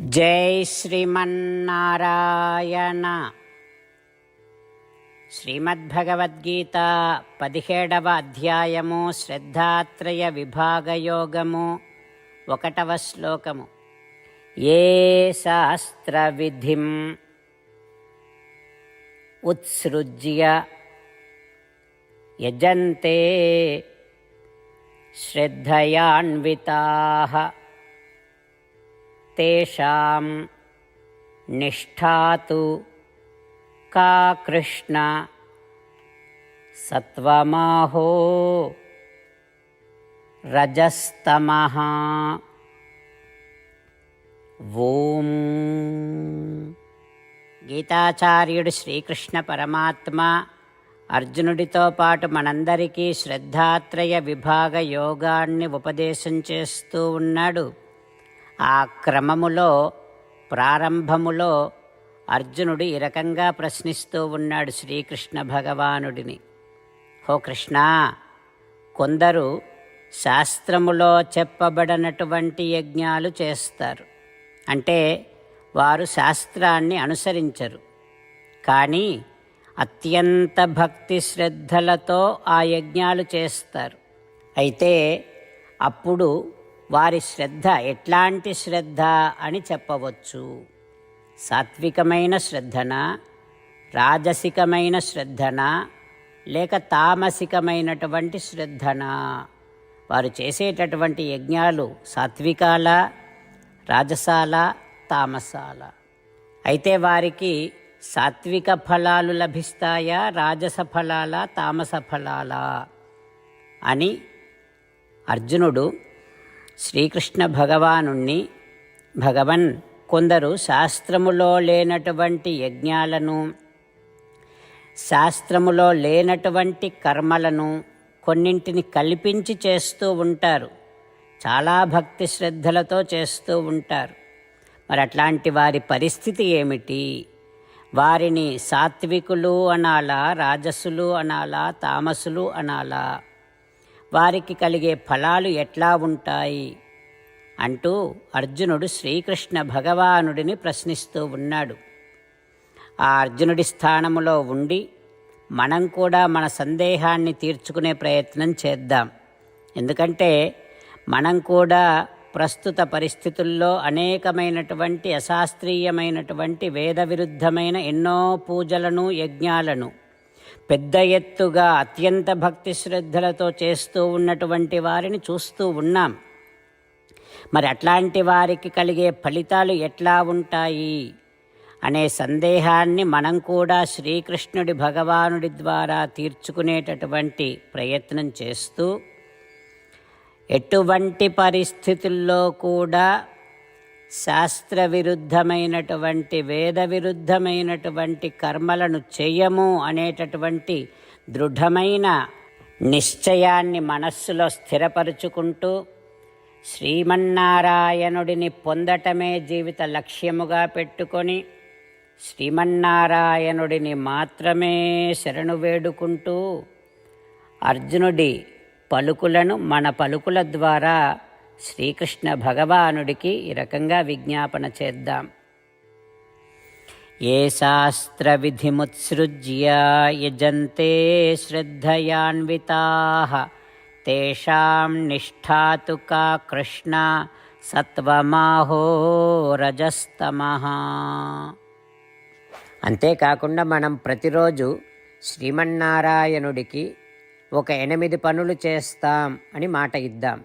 జై శ్రీమన్నారాయణ. శ్రీమద్భగవద్గీత పదిహేడవ అధ్యాయము శ్రద్ధాత్రయ విభాగయోగము ఒకటవ శ్లోకము. ఏ శాస్త్రవిధిం ఉత్సృజ్య యజంతే శ్రద్ధయాన్వితా. तेषां निष्ठा तु का कृष्ण सत्वमाहो रजस्तमः ఓం గీతాచార్యుడు శ్రీకృష్ణ పరమాత్మ అర్జునుడితో పాటు మనందరికీ శ్రద్ధాత్రయ విభాగ యోగాన్ని ఉపదేశం చేస్తూ ఉన్నాడు ఆ క్రమములో ప్రారంభములో అర్జునుడు ఈ రకంగా ప్రశ్నిస్తూ ఉన్నాడు శ్రీకృష్ణ భగవానుడిని. హో కృష్ణ కొందరు శాస్త్రములో చెప్పబడినటువంటి యజ్ఞాలు చేస్తారు. అంటే వారు శాస్త్రాన్ని అనుసరించరు. కానీ అత్యంత భక్తి శ్రద్ధలతో ఆ యజ్ఞాలు చేస్తారు. అయితే అప్పుడు వారి శ్రద్ధ ఎట్లాంటి శ్రద్ధ అని చెప్పవచ్చు? సాత్వికమైన శ్రద్ధన? రాజసికమైన శ్రద్ధన? లేక తామసికమైనటువంటి శ్రద్ధన? వారు చేసేటటువంటి యజ్ఞాలు సాత్వికాల రాజసాల తామసాల. అయితే వారికి సాత్విక ఫలాలు లభిస్తాయా? రాజస ఫలాల? తామస ఫలాలా? అని అర్జునుడు శ్రీకృష్ణ భగవానుణ్ణి భగవన్ కొందరు శాస్త్రములో లేనటువంటి యజ్ఞాలను శాస్త్రములో లేనటువంటి కర్మలను కొన్నింటిని కల్పించి చేస్తూ ఉంటారు. చాలా భక్తి శ్రద్ధలతో చేస్తూ ఉంటారు. మరి అట్లాంటి వారి పరిస్థితి ఏమిటి? వారిని సాత్వికులు అనాలా రాజసులు అనాలా తామసులు అనాలా? వారికి కలిగే ఫలాలు ఎట్లా ఉంటాయి? అంటూ అర్జునుడు శ్రీకృష్ణ భగవానుడిని ప్రశ్నిస్తూ ఉన్నాడు. ఆ అర్జునుడి స్థానములో ఉండి మనం కూడా మన సందేహాన్ని తీర్చుకునే ప్రయత్నం చేద్దాం. ఎందుకంటే మనం కూడా ప్రస్తుత పరిస్థితుల్లో అనేకమైనటువంటి అశాస్త్రీయమైనటువంటి వేద విరుద్ధమైన ఎన్నో పూజలను యజ్ఞాలను పెద్ద ఎత్తుగా అత్యంత భక్తి శ్రద్ధలతో చేస్తూ ఉన్నటువంటి వారిని చూస్తూ ఉన్నాం. మరి అట్లాంటి వారికి కలిగే ఫలితాలు ఎట్లా ఉంటాయి? అనే సందేహాన్ని మనం కూడా శ్రీకృష్ణుడి భగవానుడి ద్వారా తీర్చుకునేటటువంటి ప్రయత్నం చేస్తూ ఎటువంటి పరిస్థితుల్లో కూడా శాస్త్ర విరుద్ధమైనటువంటి వేద విరుద్ధమైనటువంటి కర్మలను చెయ్యము అనేటటువంటి దృఢమైన నిశ్చయాన్ని మనస్సులో స్థిరపరుచుకుంటూ శ్రీమన్నారాయణుడిని పొందటమే జీవిత లక్ష్యముగా పెట్టుకొని శ్రీమన్నారాయణుడిని మాత్రమే శరణు వేడుకుంటూ అర్జునుడి పలుకులను మన పలుకుల ద్వారా శ్రీకృష్ణ భగవానుడికి ఈ రకంగా విజ్ఞాపన చేద్దాం. ఏ శాస్త్ర విధిముత్సృజ్య యజంతే శ్రద్ధయాన్వితా తేషాం నిష్ఠాతు కా కృష్ణ సత్వమాహో రజస్తమ. అంతేకాకుండా మనం ప్రతిరోజు శ్రీమన్నారాయణుడికి ఒక ఎనిమిది పనులు చేస్తాం అని మాట ఇద్దాం.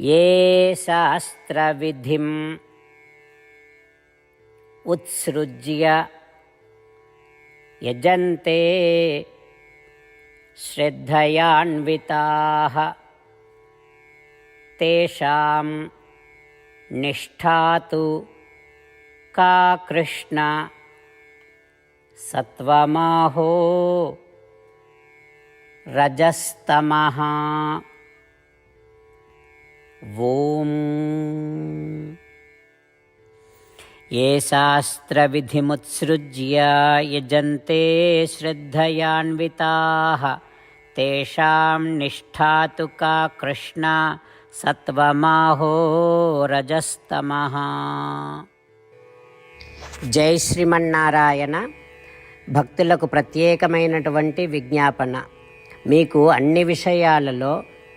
ये शास्त्रविधिम् उत्सृज्य यजन्ते श्रद्धयान्विताः। तेषां निष्ठा तु का कृष्ण सत्त्वमाहो रजस्तमः। ఓం. ఏ శాస్త్రవిధిముత్సృజ్య యజంతే శ్రద్ధయాన్వితా. తేషాం నిష్ఠా కా కృష్ణ సత్వమాహో రజస్తమ. జై శ్రీమన్నారాయణ. భక్తులకు ప్రత్యేకమైనటువంటి విజ్ఞాపన. మీకు అన్ని విషయాలలో